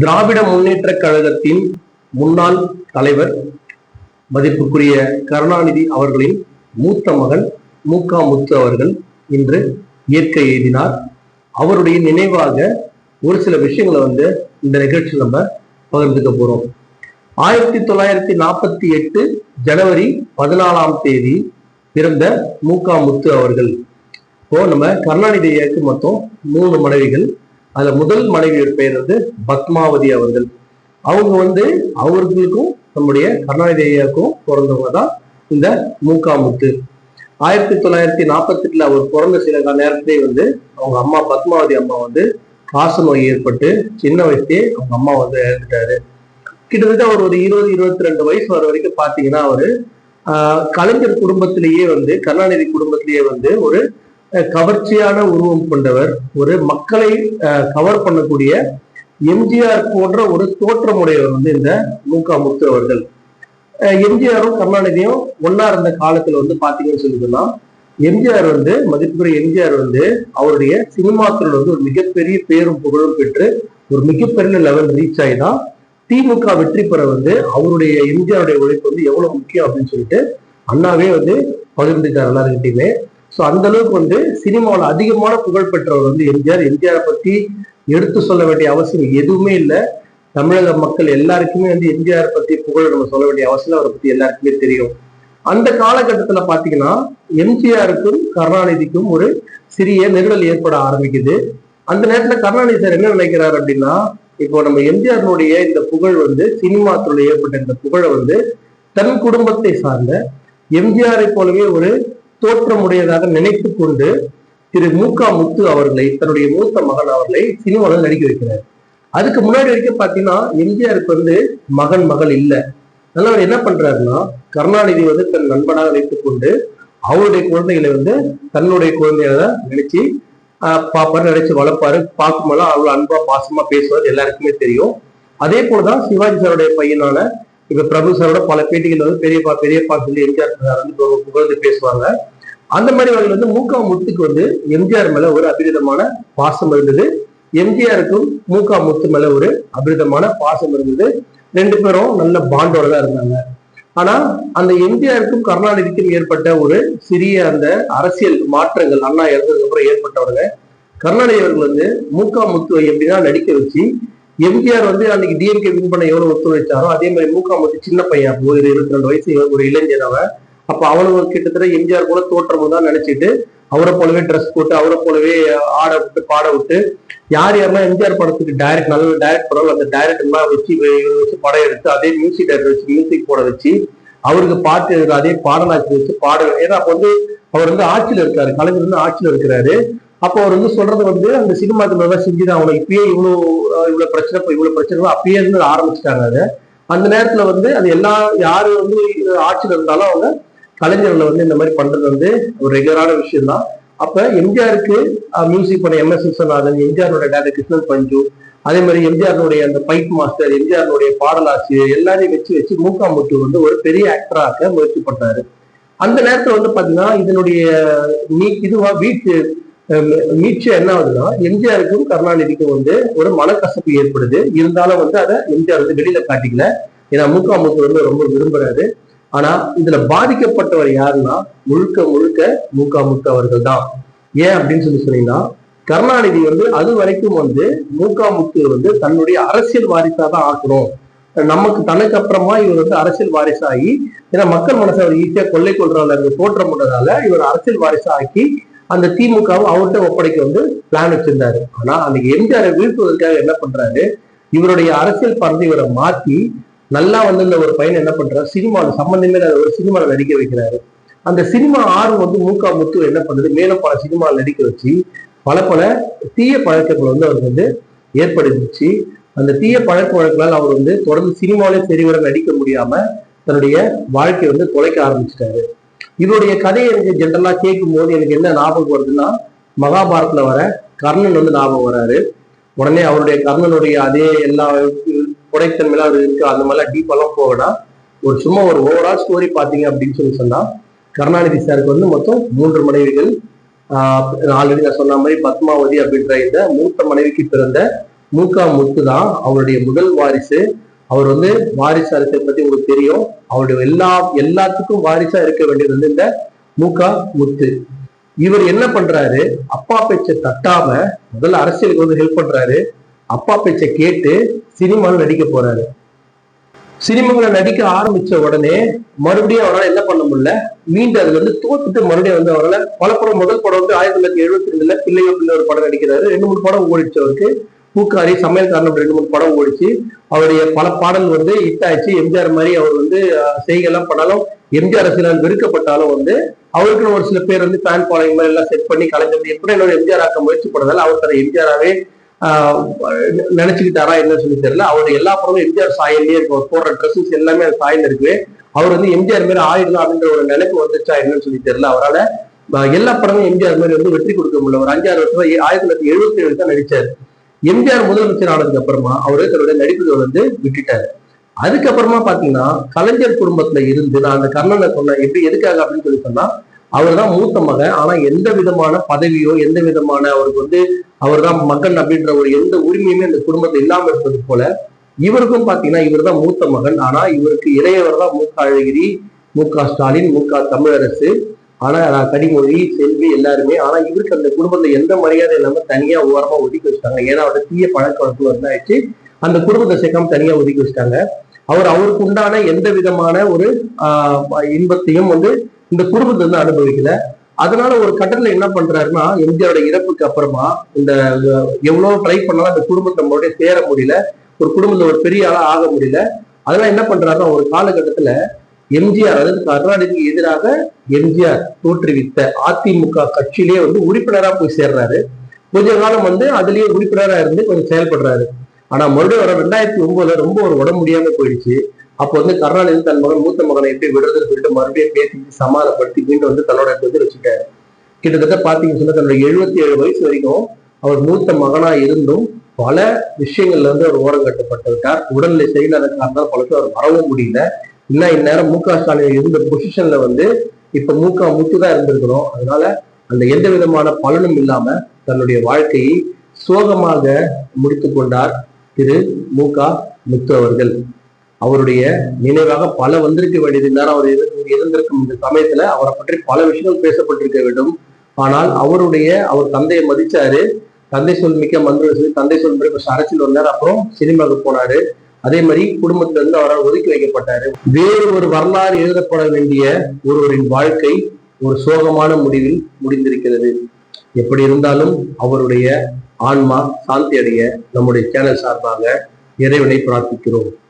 திராவிட முன்னேற்ற கழகத்தின் முன்னாள் தலைவர் மதிப்புக்குரிய கருணாநிதி அவர்களின் மூத்த மகன் மூகா முத்து அவர்கள் இன்று இயற்கை எழுதினார். அவருடைய நினைவாக ஒரு சில விஷயங்களை வந்து இந்த நிகழ்ச்சியில் நம்ம பகிர்ந்துக்க போறோம். ஆயிரத்தி தொள்ளாயிரத்தி நாற்பத்தி எட்டு ஜனவரி பதினாலாம் தேதி பிறந்த மூகா முத்து அவர்கள். இப்போ நம்ம கருணாநிதி இயக்கு மொத்தம் மூணு மனைவிகள். அதுல முதல் மனைவியோட பெயர் வந்து பத்மாவதி அவர்கள். அவங்க வந்து அவர்களுக்கும் நம்முடைய கருணாநிதி ஐயாவுக்கும் பிறந்தவங்க தான் இந்த மூக்காமுத்து ஆயிரத்தி தொள்ளாயிரத்தி நாற்பத்தி எட்டுல அவர் பிறந்த சில கால நேரத்திலே வந்து அவங்க அம்மா பத்மாவதி அம்மா வந்து காச நோய் ஏற்பட்டு சின்ன வயசுலயே அவங்க அம்மா வந்து இறந்துட்டாரு. கிட்டத்தட்ட அவர் ஒரு இருபது இருபத்தி ரெண்டு வயசு வர வரைக்கும் பாத்தீங்கன்னா அவரு ஆஹ் கலைஞர் குடும்பத்திலேயே வந்து கருணாநிதி குடும்பத்திலேயே வந்து ஒரு கவர்ச்சியான உருவம் கொண்டவர். ஒரு மக்களை கவர் பண்ணக்கூடிய எம்ஜிஆர் போன்ற ஒரு தோற்றமுடையவர் வந்து இந்த மூகா முத்து அவர்கள். எம்ஜிஆரும் கருணாநிதியும் ஒன்னா இருந்த காலத்துல வந்து பாத்தீங்கன்னு சொல்லி சொன்னா எம்ஜிஆர் வந்து மதிப்புக்குரிய எம்ஜிஆர் வந்து அவருடைய சினிமாக்கள் வந்து ஒரு மிகப்பெரிய பேரும் புகழும் பெற்று ஒரு மிகப்பெரிய லெவல் ரீச் ஆகிதான் திமுக வெற்றி பெற வந்து அவருடைய எம்ஜிஆருடைய உழைப்பு வந்து எவ்வளவு முக்கியம் அப்படின்னு சொல்லிட்டு அண்ணாவே வந்து பகிர்ந்துட்டார் எல்லாருக்கிட்டையுமே ஸோ அந்த அளவுக்கு வந்து சினிமாவில் அதிகமான புகழ் பெற்றவர் வந்து எம்ஜிஆர். எம்ஜிஆரை பற்றி எடுத்து சொல்ல வேண்டிய அவசியம் எதுவுமே இல்லை. தமிழக மக்கள் எல்லாருக்குமே வந்து எம்ஜிஆர் பற்றி புகழ் நம்ம சொல்ல வேண்டிய அவசியம் அவரை பற்றி எல்லாருக்குமே தெரியும். அந்த காலகட்டத்தில் பார்த்தீங்கன்னா எம்ஜிஆருக்கும் கருணாநிதிக்கும் ஒரு சிறிய நெருடல் ஏற்பட ஆரம்பிக்குது. அந்த நேரத்தில் கருணாநிதி சார் என்ன நினைக்கிறார் அப்படின்னா இப்போ நம்ம எம்ஜிஆருடைய இந்த புகழ் வந்து சினிமா துறையில் ஏற்பட்ட இந்த புகழை வந்து தன் குடும்பத்தை சார்ந்த எம்ஜிஆரை போலவே ஒரு தோற்றமுடையதாக நினைத்து கொண்டு திரு க முத்து அவர்களை தன்னுடைய மூத்த மகன் அவர்களை சினிமாவில் நடிக்க வைக்கிறார். அதுக்கு முன்னாடி வரைக்கும் பாத்தீங்கன்னா எம்ஜிஆருக்கு வந்து மகன் மகள் இல்லை. அதனால அவர் என்ன பண்றாருன்னா கருணாநிதி வந்து தன் நண்பனாக வைத்துக் கொண்டு அவருடைய குழந்தைகளை வந்து தன்னுடைய குழந்தைகளை நினைச்சு பாப்பாரு நினைச்சு வளர்ப்பாரு. பார்க்கும்போது அவ்வளவு அன்பா பாசமா பேசுவார். எல்லாருக்குமே தெரியும். அதே போலதான் சிவாஜி சாருடைய பையனான இப்ப பிரபு சாரோட பல பேட்டிகள் வந்து பெரியப்பா பெரியப்பா சொல்லி எம்ஜிஆர் வந்து புகழ்ந்து பேசுவாங்க. அந்த மாதிரி அவர்கள் வந்து மூகா முத்துக்கு வந்து எம்ஜிஆர் மேல ஒரு அபிரிதமான பாசம் இருந்தது. எம்ஜிஆருக்கும் மூகா முத்து மேல ஒரு அபிரிதமான பாசம் இருந்தது. ரெண்டு பேரும் நல்ல பாண்டோட தான் இருந்தாங்க. ஆனா அந்த எம்ஜிஆருக்கும் கருணாநிதிக்கும் ஏற்பட்ட ஒரு சிறிய அந்த அரசியல் மாற்றங்கள் அண்ணா இறந்ததுக்கு அப்புறம் ஏற்பட்டவங்க கருணாநிதி அவர்கள் வந்து மூகா முத்துவை எப்படின்னா நடிக்க வச்சு எம்ஜிஆர் வந்து அன்னைக்கு டிஎம்கே வின் பண்ண எவ்வளவு ஒத்துழைச்சாரோ அதே மாதிரி மூகா முத்து சின்ன பையன் ஒரு இருபத்தி ரெண்டு வயசு ஒரு இளைஞர் அவன். அப்ப அவனுக்கு கிட்டத்தட்ட எம்ஜிஆர் போல தோற்றம் தான் நினைச்சிட்டு அவரை போலவே ட்ரெஸ் போட்டு அவரை போலவே ஆட விட்டு பாட விட்டு யார் யாரெல்லாம் எம்ஜிஆர் படத்துக்கு டைரக்ட் நல்ல டைரக்ட் படம் அந்த டைரக்ட் எல்லாம் வச்சு இவரை வச்சு படம் எடுத்து அதே மியூசிக் டைரக்டர் வச்சு மியூசிக் போட வச்சு அவருக்கு பாட்டு எழுத அதே பாடலாக்கி வச்சு பாட ஏன்னா அப்ப வந்து அவர் வந்து ஆட்சியில் இருக்காரு கலைஞர் வந்து ஆட்சியில் இருக்கிறாரு. அப்போ அவர் வந்து சொல்றது வந்து அந்த சினிமாக்கு நல்லா செஞ்சுதான் அவனுக்கு இப்பயே இவ்வளோ இவ்வளோ பிரச்சனை இப்போ இவ்வளோ பிரச்சனை அப்பயே இருந்து ஆரம்பிச்சிட்டாங்க அதை. அந்த நேரத்துல வந்து அது எல்லா யாரு வந்து ஆட்சியில் இருந்தாலும் அவங்க கலைஞர்களை வந்து இந்த மாதிரி பண்றது வந்து ஒரு ரெகுலரான விஷயம் தான் அப்ப எம்ஜிஆருக்கு மியூசிக் பண்ண எம் எஸ் விஸ்வநாதன் எம்ஜிஆரோட டேரக்டர் கிருஷ்ணன் பஞ்சு அதே மாதிரி எம்ஜிஆருடைய அந்த பைப் மாஸ்டர் எம்ஜிஆருடைய பாடலாசிரியர் எல்லாரையும் வச்சு வச்சு மூக்காமுத்து வந்து ஒரு பெரிய ஆக்டராக்க முயற்சி பண்றாரு. அந்த நேரத்துல வந்து பாத்தீங்கன்னா இதனுடைய நீ இதுவா வீட்டு மீட்சம் என்ன ஆகுதுன்னா எம்ஜிஆருக்கும் கருணாநிதிக்கும் வந்து ஒரு மனக்கசப்பு ஏற்படுது. இருந்தாலும் வந்து அதை எம்ஜிஆர் வந்து வெளியில காட்டிக்கல. ஏன்னா மூக்காமுத்து வந்து ரொம்ப விரும்புறாரு. ஆனா இதுல பாதிக்கப்பட்டவர் யாருன்னா முழுக்க முழுக்க மூக்கா அவர்கள் தான் ஏன் அப்படின்னு சொல்லி சொன்னீங்கன்னா கருணாநிதி வந்து அது வரைக்கும் வந்து மூக்கா முத்து வந்து தன்னுடைய அரசியல் வாரிசா தான் ஆக்கணும். நமக்கு தனக்கு அப்புறமா இவர் வந்து அரசியல் வாரிசாகி ஏன்னா மக்கள் மனசை அவர் ஈஸியா கொள்ளை கொள்றதுல அந்த தோற்றம் பண்ணதால இவர் அரசியல் வாரிசா ஆக்கி அந்த திமுகவும் அவர்கிட்ட ஒப்படைக்க வந்து பிளான் வச்சிருந்தாரு. ஆனா அன்னைக்கு எம்ஜிஆரை வீழ்த்துவதற்காக என்ன பண்றாரு? இவருடைய அரசியல் பறந்து இவரை மாத்தி நல்லா வந்து இந்த ஒரு பையன் என்ன பண்றாரு சினிமாவில் சம்பந்தமே இல்லாத ஒரு சினிமாவில் நடிக்க வைக்கிறாரு. அந்த சினிமா ஆர்வம் வந்து மூக்கா முத்து என்ன பண்ணுது? மேலும் பல சினிமாவில் நடிக்க வச்சு பல பல தீய பழக்கங்களை வந்து அவருக்கு வந்து ஏற்படுத்திச்சு. அந்த தீய பழக்க வழக்கங்களால் அவர் வந்து தொடர்ந்து சினிமாவிலே சரிவர நடிக்க முடியாம தன்னுடைய வாழ்க்கையை வந்து தொலைக்க ஆரம்பிச்சிட்டாரு. இவருடைய கதையை எனக்கு ஜென்ரலா கேட்கும் போது எனக்கு என்ன ஞாபகம் வருதுன்னா மகாபாரத்துல வர கர்ணன் வந்து ஞாபகம் வராரு. உடனே அவருடைய கர்ணனுடைய அதே எல்லா புடைத்தன்மையில அவர் இருக்கு. அந்த மாதிரிலாம் டீப்பெல்லாம் போகனா ஒரு சும்மா ஒரு ஓவரால் ஸ்டோரி பார்த்தீங்க அப்படின்னு சொல்லி சொன்னா கருணாநிதி சாருக்கு வந்து மொத்தம் மூன்று மனைவிகள் ஆஹ் ஆல்ரெடி நான் சொன்ன மாதிரி பத்மாவதி அப்படின்ற இந்த மூத்த மனைவிக்கு பிறந்த மூக்கா முத்து தான் அவருடைய முதல் வாரிசு. அவர் வந்து வாரிசு அரசியல் பத்தி உங்களுக்கு தெரியும். அவருடைய எல்லா எல்லாத்துக்கும் வாரிசா இருக்க வேண்டியது வந்து இந்த மூகா முத்து. இவர் என்ன பண்றாரு? அப்பா பேச்சை தட்டாம முதல்ல அரசியலுக்கு வந்து ஹெல்ப் பண்றாரு. அப்பா பேச்சை கேட்டு சினிமாவில் நடிக்க போறாரு. சினிமாவில நடிக்க ஆரம்பிச்ச உடனே மறுபடியும் அவரால் என்ன பண்ண முடியல? மீண்டும் அதுல இருந்து தோத்துட்டு மறுபடியும் வந்து அவரால் பல படம் முதல் படம் வந்து ஆயிரத்தி தொள்ளாயிரத்தி எழுபத்தி ரெண்டுல பிள்ளையோ பிள்ளை ஒரு படம் நடிக்கிறாரு. ரெண்டு மூணு படம் ஓடிச்சு அவருக்கு பூக்காரி சமையல்காரன் ரெண்டு மூணு படம் ஓடிச்சு. அவருடைய பல பாடல் வந்து ஹிட் ஆயிடுச்சு எம்ஜிஆர் மாதிரி அவர் வந்து அஹ், செய்கைலாம் பண்ணாலும் எம்ஜிஆர் அரசியலால் வெறுக்கப்பட்டாலும் வந்து அவருக்குன்னு ஒரு சில பேர் வந்து ஃபேன் ஃபாலோயிங் மாதிரி எல்லாம் செட் பண்ணி கலைஞர் எப்படி என்னோட எம்ஜிஆர் ஆக்க முயற்சி பண்ணதால அவர் தர எம்ஜிஆராவே நினைச்சுக்கிட்டாரா என்ன சொல்லி தெரியல. அவருடைய எல்லா படமும் எம்ஜிஆர் சாயல்லே இருக்கும் போடுற ட்ரெஸ்ஸஸ் எல்லாமே அது சாயல் இருக்கு. அவர் வந்து எம்ஜிஆர் மாதிரி ஆயிடலாம் அப்படின்ற ஒரு நினைப்பு வந்துச்சா என்னன்னு சொல்லி தெரியல. அவரால் எல்லா படமும் எம்ஜிஆர் மாதிரி வந்து வெற்றி கொடுக்க முடியல. ஒரு அஞ்சாறு வருஷம் ஆயிரத்தி தொள்ளாயிரத்தி எழுபத்தி ஏழு தான் நடிச்சார். எம்ஜிஆர் முதலமைச்சர் ஆனதுக்கு அப்புறமா அவரு தன்னுடைய நடிப்புகளை வந்து விட்டுட்டாரு. அதுக்கப்புறமா பாத்தீங்கன்னா கலைஞர் குடும்பத்துல இருந்து நான் அந்த கர்ணனை சொன்னேன் எப்படி எதுக்காக அப்படின்னு சொல்லி சொன்னா அவர் தான் மூத்த மகன். ஆனா எந்த விதமான பதவியோ எந்த விதமான அவருக்கு வந்து அவர் தான் மகன் அப்படின்ற ஒரு எந்த உரிமையுமே அந்த குடும்பத்தை இல்லாம இருப்பது போல இவருக்கும் பாத்தீங்கன்னா இவர் தான் மூத்த மகன். ஆனா இவருக்கு இளையவர் தான் மு க அழகிரி மு க ஸ்டாலின் மு க தமிழரசு. ஆனா கனிமொழி செல்வி எல்லாருமே. ஆனா இவருக்கு அந்த குடும்பத்துல எந்த மரியாதை இல்லாம தனியா ஓரமா ஒதுக்கி வச்சிட்டாங்க. ஏன்னா அவரோட தீய பழக்க வழக்கம் வந்தாச்சு. அந்த குடும்பத்தை சேர்க்காம தனியா ஒதுக்கி வச்சிட்டாங்க. அவர் அவருக்கு உண்டான எந்த விதமான ஒரு ஆஹ் இன்பத்தையும் வந்து இந்த குடும்பத்தை வந்து அனுபவிக்கல. அதனால ஒரு கட்டத்துல என்ன பண்றாருன்னா எம்ஜிஆரோட இறப்புக்கு அப்புறமா இந்த எவ்வளவு ட்ரை பண்ணாலும் அந்த குடும்பத்தை மறுபடியும் சேர முடியல. ஒரு குடும்பத்துல ஒரு பெரிய ஆளா ஆக முடியல. அதெல்லாம் என்ன பண்றாருன்னா ஒரு காலகட்டத்துல எம்ஜிஆர் அதாவது கருணாநிதிக்கு எதிராக எம்ஜிஆர் தோற்றுவித்த அதிமுக கட்சியிலேயே வந்து உறுப்பினரா போய் சேர்றாரு. கொஞ்ச காலம் வந்து அதுலயே உறுப்பினரா இருந்து கொஞ்சம் செயல்படுறாரு. ஆனா மறுபடியும் வர ரெண்டாயிரத்தி ஒன்பதுல ரொம்ப ஒரு உடம்பு முடியாம போயிடுச்சு. அப்போ வந்து கருணாநிதி தன் மகன் மூத்த மகனை எப்படி விடுறதுன்னு சொல்லிட்டு மறுபடியும் பேசி சமாதானப்படுத்தி மீண்டும் வந்து தன்னோட வந்து வச்சுட்டாரு கிட்டத்தட்ட பாத்தீங்கன்னு சொன்னா தன்னோட எழுபத்தி ஏழு வயசு வரைக்கும் அவர் மூத்த மகனா இருந்தும் பல விஷயங்கள்ல இருந்து அவர் ஓரம் கட்டப்பட்டுவிட்டார் உடல்நிலை சரியில்லாத காரணத்தால் பல அவர் வரவும் முடியல. இன்னும் இந்நேரம் மு க ஸ்டாலின் இருந்த பொசிஷன்ல வந்து இப்ப மு க முத்து தான் இருந்திருக்கிறோம் அதனால அந்த எந்த விதமான பலனும் இல்லாம தன்னுடைய வாழ்க்கையை சோகமாக முடித்து கொண்டார் திரு மு க முத்து அவர்கள். அவருடைய நினைவாக பல வந்திருக்க வேண்டியது நேரம் அவர் இரு- இருந்திருக்கும் இந்த சமயத்துல அவரை பற்றி பல விஷயங்கள் பேசப்பட்டிருக்க வேண்டும். ஆனால் அவருடைய அவர் தந்தையை மதிச்சாரு. தந்தை சொல் மிக்க மந்திரி தந்தை சொல் மாதிரி அரசியல் வந்தார் அப்புறம் சினிமாவுக்கு போனாரு. அதே மாதிரி குடும்பத்துல இருந்து அவரால் ஒதுக்கி வைக்கப்பட்டாரு. வேறு ஒரு வரலாறு எழுதப்பட வேண்டிய ஒருவரின் வாழ்க்கை ஒரு சோகமான முடிவில் முடிந்திருக்கிறது. எப்படி இருந்தாலும் அவருடைய ஆன்மா சாந்தி அடைய நம்முடைய சேனல் சார்பாக இறைவனை பிரார்த்திக்கிறோம்.